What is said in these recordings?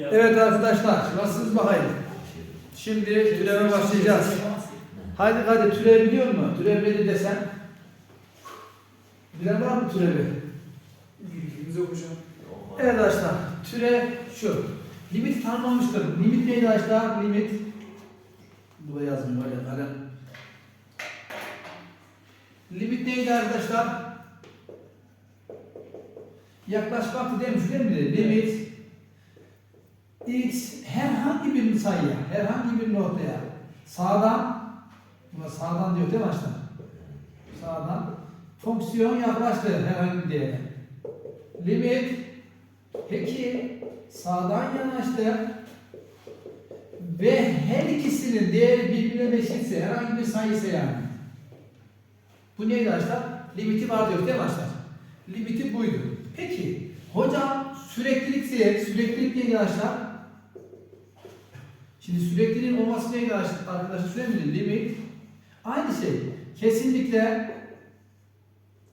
Evet arkadaşlar, nasılsınız bakayım? Şimdi türeve başlayacağız. Hadi hadi türev biliyor musun? Türev nedir desen? Bilen var mı türevi? Bilgimiz yok hocam. Evet arkadaşlar, türev şu. Limit tanımlamıştır. Limit neydi arkadaşlar? Limit. Buraya yazmıyor öyle kalem. Limit neydi arkadaşlar? Yaklaşmaktı demiş değil mi? Limit x herhangi bir sayıya, herhangi bir noktaya sağdan buna sağdan diyor değil mi arkadaşlar? Sağdan fonksiyon yaklaştı herhangi bir değere. Limit peki sağdan yanaştı ve her ikisinin değeri birbirine eşitse herhangi bir sayıysa yani. Bu neydi arkadaşlar? Limiti var diyor değil mi arkadaşlar? Limiti buydu. Peki hocam süreklilikse süreklilik neydi arkadaşlar? Şimdi sürekliliğin olması neydi arkadaşlar? Arkadaşlar söylemedim. Limit aynı şey. Kesinlikle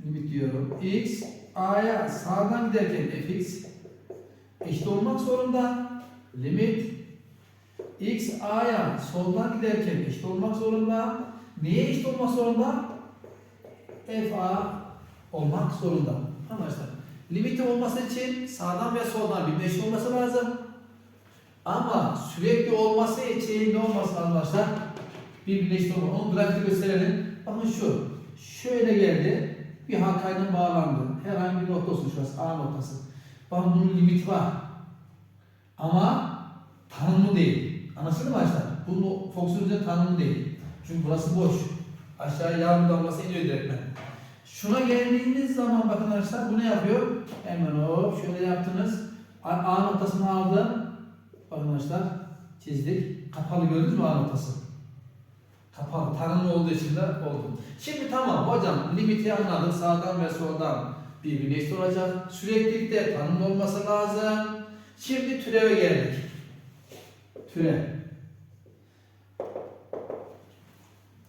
limit diyorum. X A'ya sağdan giderken fx eşit olmak zorunda. Limit X A'ya soldan giderken eşit olmak zorunda. Neye eşit olmak zorunda? F A olmak zorunda. Arkadaşlar limiti olması için sağdan ve soldan bir eşit olması lazım. Ama sürekli olması için ne olması arkadaşlar? Birbirine eşit olması. Onu grafikte gösterelim. Bakın şu. Şöyle geldi. Bir halkayla bağlandı. Herhangi bir nokta olsun şurası. A noktası. Bakın bunun limiti var. Ama tanımlı değil. Anlaşıldı mı arkadaşlar? Bunun fonksiyon üzerinde tanımlı değil. Çünkü burası boş. Aşağıya yağmur damlası iniyor direktmen. Şuna geldiğiniz zaman bakın arkadaşlar bu ne yapıyor? Hemen hop şöyle yaptınız. A, A noktasını aldım. Bakın arkadaşlar çizdik. Kapalı gördünüz mü A noktası? Kapalı. Tanımlı olduğu için de oldu. Şimdi tamam hocam limiti anladık. Sağdan ve soldan birbirine eşit olacak. Süreklilikte tanımlı olması lazım. Şimdi türeve geldik. Türev.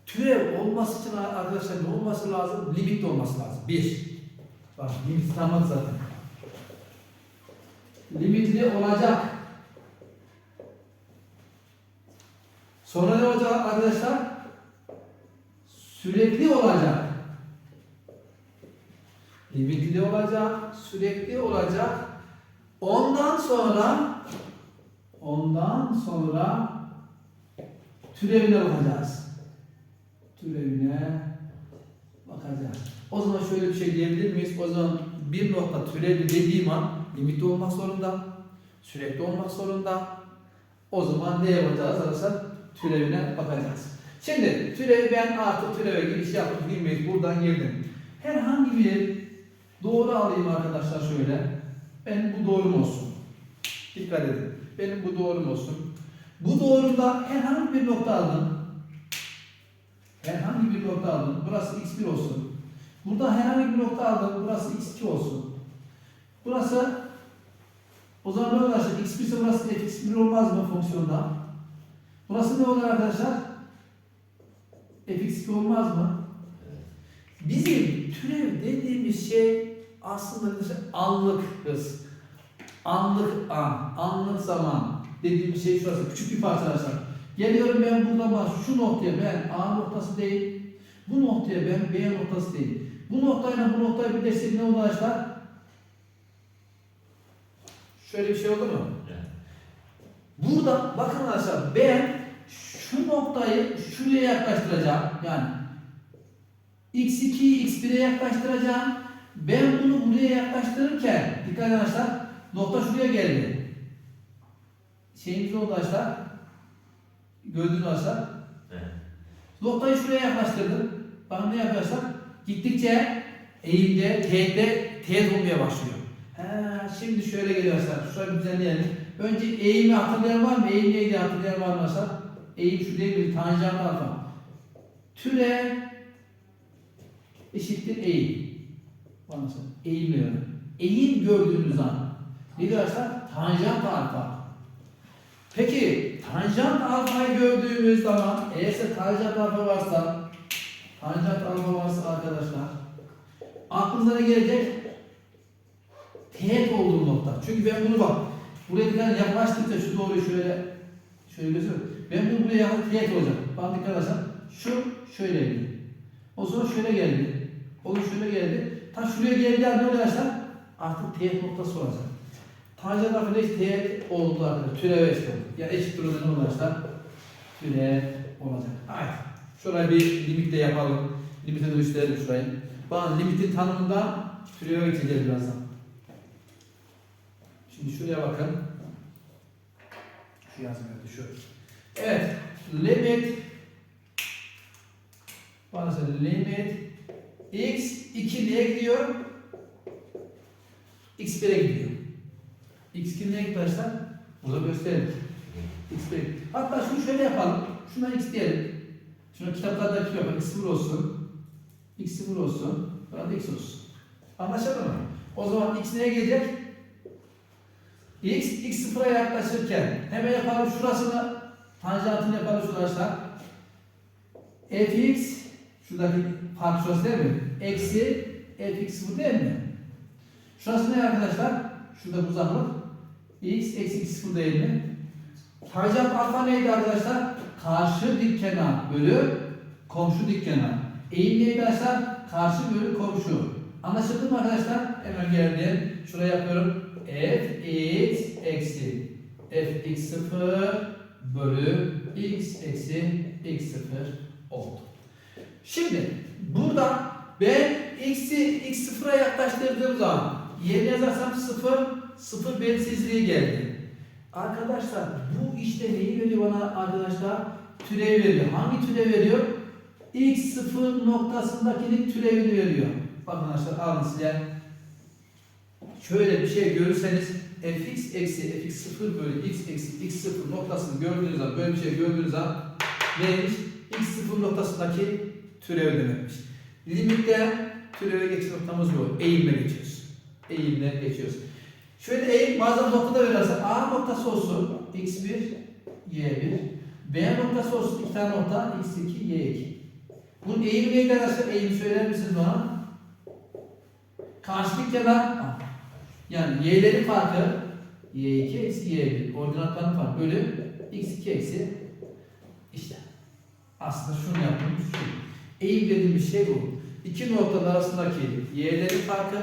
Türev olması için arkadaşlar ne olması lazım? Limit olması lazım. Bir. Bak limit tanımadı zaten. Limitli olacak. Sonra ne olacak arkadaşlar? Sürekli olacak. Limitli olacak, sürekli olacak. Ondan sonra ondan sonra türevine bakacağız. Türevine bakacağız. O zaman şöyle bir şey diyebilir miyiz? O zaman bir nokta türevi dediğim an limitli olmak zorunda, sürekli olmak zorunda. O zaman ne yapacağız arkadaşlar? Türevine bakacağız. Şimdi türevi ben artık türeve giriş yaptım, girmeyiz. Buradan girdim. Herhangi bir doğru alayım arkadaşlar şöyle. Benim bu doğrum olsun. Dikkat edin. Benim bu doğrum olsun. Bu doğrumda herhangi bir nokta aldım. Herhangi bir nokta aldım. Burası x1 olsun. Burada herhangi bir nokta aldım. Burası x2 olsun. Burası o zaman arkadaşlar? x1 ise burası fx1 olmaz mı fonksiyonda? Burası ne olur arkadaşlar? fx2 olmaz mı? Bizim türev dediğimiz şey aslında arkadaşlar anlık hız. Anlık an, anlık zaman dediğimiz şey şurası. Küçük bir parça arkadaşlar. Geliyorum ben buradan bak şu noktaya ben A noktası değil. Bu noktaya ben B noktası değil. Bu noktayla bu noktayı birleştirdik ne oldu arkadaşlar? Şöyle bir şey oldu mu? Burada bakın arkadaşlar ben şu noktayı şuraya yaklaştıracağım. Yani x2'yi x1'e yaklaştıracağım. Ben bunu buraya yaklaştırırken dikkat edin arkadaşlar nokta şuraya geldi. Şeyimiz oldu arkadaşlar? Gördünüz arkadaşlar? Noktayı şuraya yaklaştırdım. Bakın ne yapıyor arkadaşlar? Gittikçe eğimde, teğette teğet olmaya başlıyor. He, şimdi şöyle geliyor arkadaşlar. Şurayı düzenleyelim. Önce eğimi hatırlayan var mı? Eğim neydi hatırlayan var mı? Eğim şu değil mi? Tanjant alfa. Türev eşittir eğim. Anlasın. Eğim Eğim gördüğünüz an ne diyor arkadaşlar? Tanjant alfa. Peki tanjant alfayı gördüğümüz zaman eğer tanjant alfa varsa tanjant alfa varsa arkadaşlar aklınıza ne gelecek? Teğet olduğu nokta. Çünkü ben bunu bak Buraya dikkat yaklaştıkça şu doğruyu şöyle şöyle göster. Ben bunu buraya teğet olacak. Bak dikkat edersen şu şöyleydi. O sonra şöyle geldi. O şöyle geldi. Ta şuraya geldi ne arkadaşlar? Artık teğet noktası olacak. Tanjant arkadaş teğet oldu arkadaşlar. Türev eşit oldu. Ya eşit durumda ne oldu arkadaşlar? Türev olacak. Evet. Şuraya bir limit de yapalım. Limite de gösterelim şurayı. Bakın limitin tanımından türeve geçeceğiz birazdan. Şimdi şuraya bakın. Şu yazmıyordu şu. Evet. Limit bana limit x 2 neye gidiyor? x 1'e gidiyor. x 2 neye arkadaşlar? Burada gösterelim. x 1'e gidiyor. Hatta şunu şöyle yapalım. Şuna x diyelim. Şuna kitaplarda x yapalım. x 0 olsun. x 0 olsun. Burada x olsun. Anlaşıldı mı? O zaman x neye gelecek? X, x sıfıra yaklaşırken hemen yapalım şurasını tanjantını yapalım şurası. fx şuradaki fark şurası değil mi? Eksi fx sıfır değil mi? Şurası ne arkadaşlar? Şurada uzaklık. x eksi x sıfır değil mi? Tanjant alfa neydi arkadaşlar? Karşı dik kenar bölü komşu dik kenar. Eğim neydi arkadaşlar? Karşı bölü komşu. Anlaşıldı mı arkadaşlar? Hemen geldim. Şuraya yapıyorum. f x eksi f x sıfır bölü x eksi x sıfır oldu. Şimdi burada ben x'i x sıfıra yaklaştırdığım zaman yerine yazarsam sıfır sıfır belirsizliği geldi. Arkadaşlar bu işte neyi veriyor bana arkadaşlar? Türev veriyor. Hangi türev veriyor? x sıfır noktasındakinin türevini veriyor. Bakın arkadaşlar alın size. Şöyle bir şey görürseniz fx eksi fx sıfır bölü x eksi x sıfır noktasını gördüğünüz zaman böyle bir şey gördüğünüz zaman neymiş? x sıfır noktasındaki türev demekmiş. Limitte türeve geçiş noktamız bu. Eğimle geçiyoruz. Eğimle geçiyoruz. Şöyle eğim bazen noktada verirse A noktası olsun x1, y1. B noktası olsun iki tane nokta x2, y2. Bunun eğimi neydi arkadaşlar? Eğimi söyler misiniz bana? Karşılık kenar yani y'lerin farkı y2 eksi y1 koordinatların farkı bölü x2 eksi işte aslında şunu yaptığımız şu. Eğim dediğimiz şey bu. İki noktanın arasındaki y'lerin farkı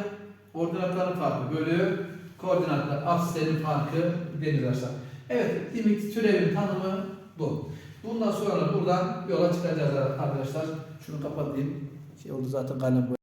koordinatların farkı bölü koordinatlar apsislerin farkı deniz aşağı. Evet limit türevin tanımı bu. Bundan sonra buradan yola çıkacağız arkadaşlar. Şunu kapatayım. Şey oldu zaten kalem